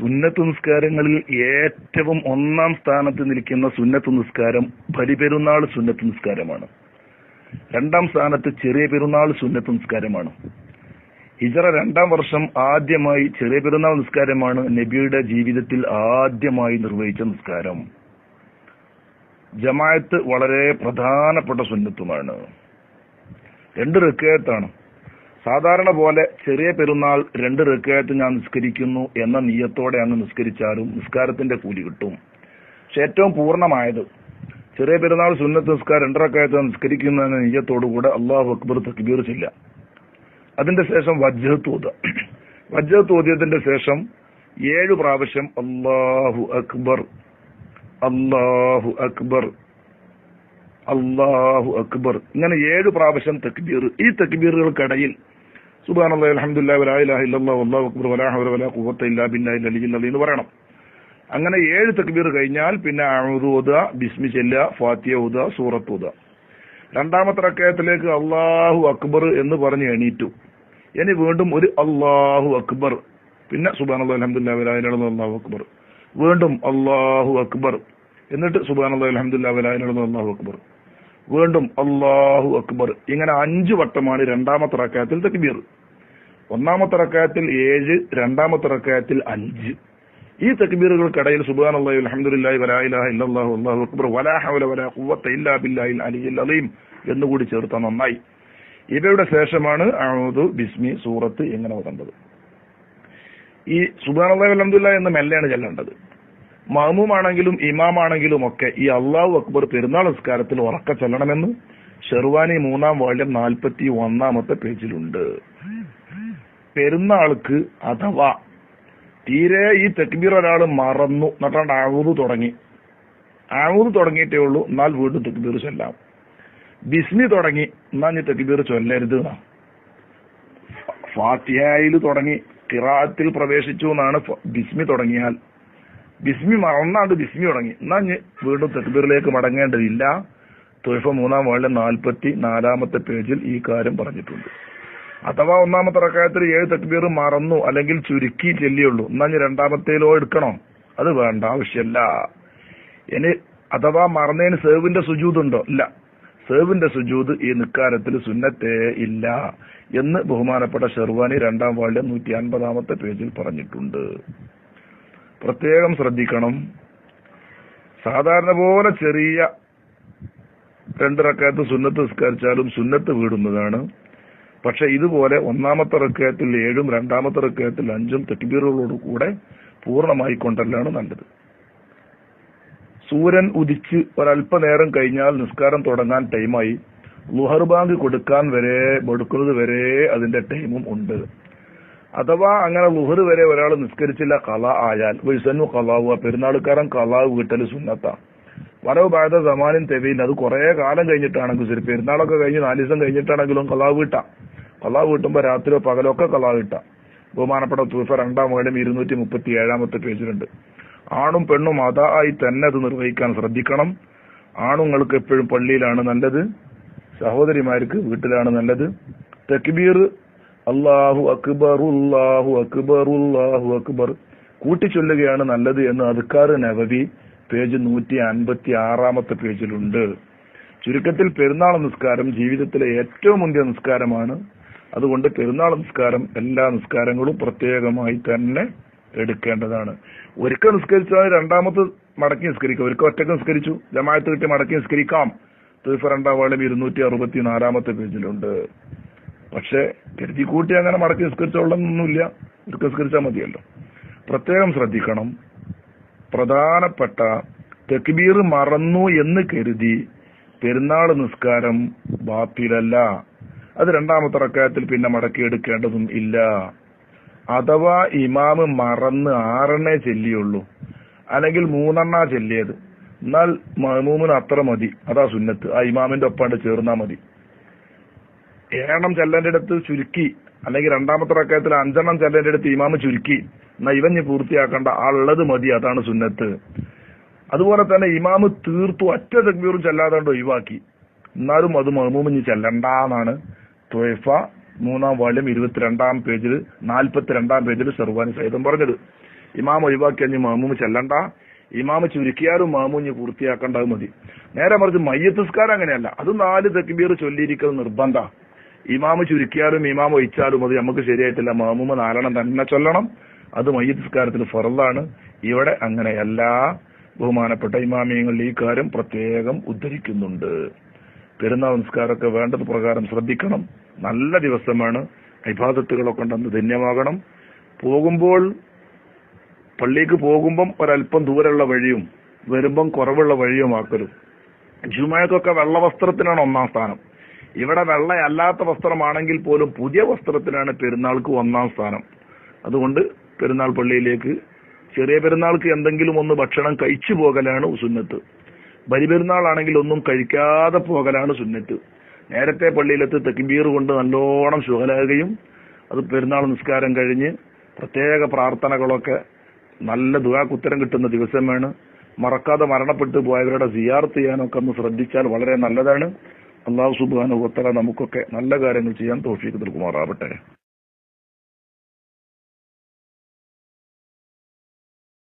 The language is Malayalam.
സുന്നത്ത് നിസ്കാരങ്ങളിൽ ഏറ്റവും ഒന്നാം സ്ഥാനത്ത് നിൽക്കുന്ന സുന്നത്ത് നിസ്കാരം പരിപെരുന്നാൾ സുന്നത്ത് നിസ്കാരമാണ്. രണ്ടാം സ്ഥാനത്ത് ചെറിയ പെരുന്നാൾ സുന്നത്ത് നിസ്കാരമാണ്. ഹിജറ രണ്ടാം വർഷം ആദ്യമായി ചെറിയ പെരുന്നാൾ നിസ്കാരമാണ് നബിയുടെ ജീവിതത്തിൽ ആദ്യമായി നിർവഹിച്ച നിസ്കാരം. ജമായത്ത് വളരെ പ്രധാനപ്പെട്ട സുന്നത്തുമാണ്. രണ്ട് റിക്കയത്താണ്. സാധാരണ പോലെ ചെറിയ പെരുന്നാൾ രണ്ട് റിക്കയത്ത് ഞാൻ നിസ്കരിക്കുന്നു എന്ന നീയത്തോടെ അങ്ങ് നിസ്കരിച്ചാലും നിസ്കാരത്തിന്റെ കൂലി കിട്ടും. പക്ഷെ ഏറ്റവും പൂർണമായത് ചെറിയ പെരുന്നാൾ സുന്നത്ത് നിസ്കാരം രണ്ടറക്കായത്ത് നിസ്കരിക്കുന്ന നീയത്തോടുകൂടെ അള്ളാഹു അക്ബർ തക്ബീർ ചെല്ല അതിന്റെ ശേഷം വജ്ജത്ത് ഓതിയതിന്റെ ശേഷം ഏഴു പ്രാവശ്യം അള്ളാഹു അക്ബർ അള്ളാഹു അക്ബർ അള്ളാഹു അക്ബർ. ഇങ്ങനെ ഏഴ് പ്രാവശ്യം തക്ബീർ. ഈ തക്ബീറുകൾക്കിടയിൽ വലാ ഇലാഹ വല്ലാഹു അക്ബർ വലാ വലാ ഇല്ലാ എന്ന് പറയണം. അങ്ങനെ ഏഴ് തക്ബീർ കഴിഞ്ഞാൽ പിന്നെ ഓതുക ബിസ്മി ചെല്ല ഫാത്തിയ ഊത സൂറത്ത് ഓതുക രണ്ടാമത്തെ റക്കയത്തിലേക്ക് അള്ളാഹു അക്ബർ എന്ന് പറഞ്ഞ് എണീറ്റു. ഇനി വീണ്ടും ഒരു അള്ളാഹു അക്ബർ. പിന്നെ സുബാനല്ലാഹി അൽഹംദുലില്ലാഹി വലാ ഇലാഹ അല്ലാഹു അക്ബർ. വീണ്ടും അള്ളാഹു അക്ബർ. എന്നിട്ട് സുബാനല്ലാഹി അൽഹംദുലില്ലാഹി വലാ ഇലാഹ അല്ലാഹു അക്ബർ. വീണ്ടും അള്ളാഹു അക്ബർ. ഇങ്ങനെ അഞ്ചു വട്ടമാണ് രണ്ടാമത്തെ റക്കായത്തിൽ തക്ബീർ. ഒന്നാമത്തെ റക്കായത്തിൽ ഏഴ് രണ്ടാമത്തെ റക്കായത്തിൽ അഞ്ച്. ഈ തക്ബീറുകൾക്കിടയിൽ സുബാൻ അലഹമുല്ലാഹി അക്ബർ വലാ ഇല്ലാ ബില്ലാഹിൽ എന്നുകൂടി ചേർത്ത നന്നായി. ഇവയുടെ ശേഷമാണ് അഊദു ബിസ്മി സൂറത്ത് എങ്ങനെ ഓതേണ്ടത്. ഈ സുബാൻ അള്ളാഹു അലഹമുല്ല എന്ന് മെല്ലെയാണ് ചെല്ലേണ്ടത്. മഹമൂമാണെങ്കിലും ഇമാമാണെങ്കിലും ഒക്കെ ഈ അള്ളാഹു അക്ബർ പെരുന്നാൾ നിസ്കാരത്തിൽ ഉറക്ക ചെല്ലണമെന്ന് ഷെർവാനി മൂന്നാം വാള്യം നാൽപ്പത്തി ഒന്നാമത്തെ പേജിലുണ്ട്. പെരുന്നാൾക്ക് അഥവാ തീരെ ഈ തെക്ബീർ ഒരാൾ മറന്നു എന്നിട്ടാണ്ട് ആവൂത് തുടങ്ങി. ആവൂത് തുടങ്ങിയിട്ടേ ഉള്ളൂ എന്നാൽ വീണ്ടും തെക്ബീർ ചൊല്ലാം. ബിസ്മി തുടങ്ങി എന്നാൽ ഈ തെക്ബീർ ചൊല്ലരുത് ഫാത്തിയായിൽ തുടങ്ങി കിറാത്തിൽ പ്രവേശിച്ചു എന്നാണ് ബിസ്മി തുടങ്ങിയാൽ. ബിസ്മി മറന്നാണ്ട് ബിസ്മി തുടങ്ങി. എന്നാ വീണ്ടും തെക്ബീറിലേക്ക് മടങ്ങേണ്ടതില്ല. തൊഴിഫ മൂന്നാം വാളിലെ നാൽപ്പത്തി നാലാമത്തെ പേജിൽ ഈ കാര്യം പറഞ്ഞിട്ടുണ്ട്. അഥവാ ഒന്നാമത്തെ റക്കായത്തിൽ ഏഴ് തക്ബീർ മറന്നു അല്ലെങ്കിൽ ചുരുക്കി ചെല്ലിയുള്ളൂ. എന്നാ ഞാൻ രണ്ടാമത്തേലോ എടുക്കണോ. അത് വേണ്ട ആവശ്യമല്ല ഇനി അഥവാ മറന്നതിന് സേവിന്റെ സുജൂതുണ്ടോ? ഇല്ല. സേവിന്റെ സുജൂത് ഈ നിക്കാരത്തിൽ സുന്നത്തേ ഇല്ല എന്ന് ബഹുമാനപ്പെട്ട ഷെർവാനി രണ്ടാം വാളിലെ നൂറ്റി അൻപതാമത്തെ പേജിൽ പറഞ്ഞിട്ടുണ്ട്. പ്രത്യേകം ശ്രദ്ധിക്കണം. സാധാരണ പോലെ ചെറിയ രണ്ട് റക്കായത്ത് സുന്നത്ത് നിസ്കരിച്ചാലും സുന്നത്ത് വീടുന്നതാണ്. പക്ഷെ ഇതുപോലെ ഒന്നാമത്തെ റക്കയത്തിൽ ഏഴും രണ്ടാമത്തെ റക്കയത്തിൽ അഞ്ചും തെക്കുബീറുകളോട് കൂടെ പൂർണമായി കൊണ്ടല്ലാണ് നല്ലത്. സൂര്യൻ ഉദിച്ച് ഒരല്പനേരം കഴിഞ്ഞാൽ നിസ്കാരം തുടങ്ങാൻ ടൈമായി. ലുഹർ ബാങ്ക് കൊടുക്കാൻ വരെ കൊടുക്കുന്നത് വരെ അതിന്റെ ടൈമും ഉണ്ട്. അഥവാ അങ്ങനെ ലുഹർ വരെ ഒരാൾ നിസ്കരിച്ചില്ല കല ആയാൽ. വിസന്നു കലാവുക. പെരുന്നാൾക്കാരൻ കലാവ് കിട്ടൽ സുന്നത്ത. വരവ് ബാധ സമാനം തെവയിൽ അത് കുറേ കാലം കഴിഞ്ഞിട്ടാണെങ്കിൽ ശരി. പെരുന്നാളൊക്കെ കഴിഞ്ഞ് നാല് ദിവസം കഴിഞ്ഞിട്ടാണെങ്കിലും കലാവ് കിട്ടാം. കലാവ് കിട്ടുമ്പോൾ രാത്രിയോ പകലോ ഒക്കെ കലാവ് കിട്ടാം. ബഹുമാനപ്പെട്ട തൂഫ രണ്ടാം വേടം ഇരുന്നൂറ്റി മുപ്പത്തി ഏഴാമത്തെ പേജിലുണ്ട്. ആണും പെണ്ണും അതായി തന്നെ അത് നിർവഹിക്കാൻ ശ്രദ്ധിക്കണം. ആണുങ്ങൾക്ക് എപ്പോഴും പള്ളിയിലാണ് നല്ലത്. സഹോദരിമാർക്ക് വീട്ടിലാണ് നല്ലത്. തക്ബീർ അള്ളാഹു അക്ബർ ഉള്ളാഹു അക്ബർ ഉള്ളാഹു അക്ബർ. കൂട്ടിച്ചൊല്ലുകയാണ് നല്ലത് എന്ന് അദ്ക്കാർ നവവി പേജ് നൂറ്റി അൻപത്തി ആറാമത്തെ പേജിലുണ്ട്. ചുരുക്കത്തിൽ പെരുന്നാൾ നിസ്കാരം ജീവിതത്തിലെ ഏറ്റവും മുന്തിയ നിസ്കാരമാണ്. അതുകൊണ്ട് പെരുന്നാൾ നിസ്കാരം എല്ലാ നിസ്കാരങ്ങളും പ്രത്യേകമായി തന്നെ എടുക്കേണ്ടതാണ്. ഒരിക്കൽ നിസ്കരിച്ചാൽ രണ്ടാമത് മടക്കി നിസ്കരിക്കാം. ഒരിക്കൽ ഒറ്റയ്ക്ക് നിസ്കരിച്ചു. ജമാഅത്ത് കിട്ടി മടക്കി നിസ്കരിക്കാം. തീർച്ച രണ്ടാം വാളും ഇരുന്നൂറ്റി അറുപത്തി നാലാമത്തെ പേജിലുണ്ട്. പക്ഷെ കരുതി കൂട്ടി അങ്ങനെ മടക്കി നിസ്കരിച്ചോളൊന്നുമില്ല നിസ്കരിച്ചാൽ മതിയല്ലോ. പ്രത്യേകം ശ്രദ്ധിക്കണം. പ്രധാനപ്പെട്ട തെക്ബീർ മറന്നു എന്ന് കരുതി പെരുന്നാൾ നിസ്കാരം ബാത്തിലല്ല. അത് രണ്ടാമത്തെ റക്കായത്തിൽ പിന്നെ മടക്കി എടുക്കേണ്ടതും ഇല്ല. അഥവാ ഇമാമ് മറന്ന് ആറെണ്ണേ ചെല്ലിയുള്ളൂ. അല്ലെങ്കിൽ മൂന്നെണ്ണ ചെല്ലിയത്. എന്നാൽ മഹമൂമിന് അത്ര മതി. അതാ സുന്നത്ത്. ആ ഇമാമിന്റെ ഒപ്പാണ്ട് ചേർന്നാ മതി. ഏഴെണ്ണം ചെല്ലന്റെ അടുത്ത് ചുരുക്കി അല്ലെങ്കിൽ രണ്ടാമത്തെ റക്കയത്തിൽ അഞ്ചെണ്ണം ചെല്ലന്റെ അടുത്ത് ഇമാമ് ചുരുക്കി എന്നാ ഇവൻ പൂർത്തിയാക്കേണ്ട ആളുള്ളത് മതി അതാണ് സുന്നത്ത്. അതുപോലെ തന്നെ ഇമാമ് തീർത്തു ഒറ്റ തക്ബീറും ചെല്ലാതാണ്ട് ഒഴിവാക്കി. എന്നാലും അത് മഹമൂമിഞ്ഞ് ചെല്ലണ്ടെന്നാണ്. ത്വയ്ഫ മൂന്നാം വാല്യം ഇരുപത്തിരണ്ടാം പേജിൽ നാൽപ്പത്തിരണ്ടാം പേജിൽ സർവാനി സഹിതം പറഞ്ഞത്. ഇമാം അഞ്ഞ് മഹമൂമ് ചെല്ലണ്ട. ഇമാമ് ചുരുക്കിയാലും മാമൂഞ്ഞ് പൂർത്തിയാക്കേണ്ടത് മതി. നേരെ മറിച്ച് മയ്യത്തുസ്കാരം അങ്ങനെയല്ല. അത് നാല് തക്ബീർ ചൊല്ലിയിരിക്കുന്നത് നിർബന്ധ. ഇമാമ് ചുരുക്കിയാലും ഇമാമ് ഒഴിച്ചാലും അത് നമുക്ക് ശരിയായിട്ടില്ല. മാമൂമ നാലെണ്ണം തന്നെ ചൊല്ലണം. അത് മയ്യസ്കാരത്തിന് ഫറലാണ് ഇവിടെ അങ്ങനെ എല്ലാ ബഹുമാനപ്പെട്ട ഇമാമിയങ്ങളിൽ ഈ കാര്യം പ്രത്യേകം ഉദ്ധരിക്കുന്നുണ്ട്. പെരുന്നാൾ നമസ്കാരമൊക്കെ വേണ്ടത് പ്രകാരം ശ്രദ്ധിക്കണം. നല്ല ദിവസമാണ്. ഇബാദത്തുകളൊക്കെ ഉണ്ടെന്ന് ധന്യമാകണം. പോകുമ്പോൾ പള്ളിക്ക് പോകുമ്പം ഒരല്പം ദൂരമുള്ള വഴിയും വരുമ്പം കുറവുള്ള വഴിയും ആക്കലും. ജുമായക്കൊക്കെ വെള്ളവസ്ത്രത്തിനാണ് ഒന്നാം സ്ഥാനം. ഇവിടെ വെള്ളയല്ലാത്ത വസ്ത്രമാണെങ്കിൽ പോലും പുതിയ വസ്ത്രത്തിനാണ് പെരുന്നാൾക്ക് ഒന്നാം സ്ഥാനം. അതുകൊണ്ട് പെരുന്നാൾ പള്ളിയിലേക്ക് ചെറിയ പെരുന്നാൾക്ക് എന്തെങ്കിലും ഒന്ന് ഭക്ഷണം കഴിച്ചു പോകലാണ് സുന്നത്ത്. ബലിപെരുന്നാളാണെങ്കിൽ ഒന്നും കഴിക്കാതെ പോകലാണ് സുന്നത്ത്. നേരത്തെ പള്ളിയിലെത്തി തെക്കിമ്പീർ കൊണ്ട് നല്ലോണം ശുഹലാകുകയും അത് പെരുന്നാൾ നിസ്കാരം കഴിഞ്ഞ് പ്രത്യേക പ്രാർത്ഥനകളൊക്കെ നല്ല ദുരാക്കുത്തരം കിട്ടുന്ന ദിവസമാണ്. മറക്കാതെ മരണപ്പെട്ടു പോയവരുടെ സിയാർത്ത് ചെയ്യാനൊക്കെ ഒന്ന് ശ്രദ്ധിച്ചാൽ വളരെ നല്ലതാണ്. അള്ളാഹു സുബാനുഭവത്തല നമുക്കൊക്കെ നല്ല കാര്യങ്ങൾ ചെയ്യാൻ തോഫീക്ക് നൽകുമാറാവട്ടെ.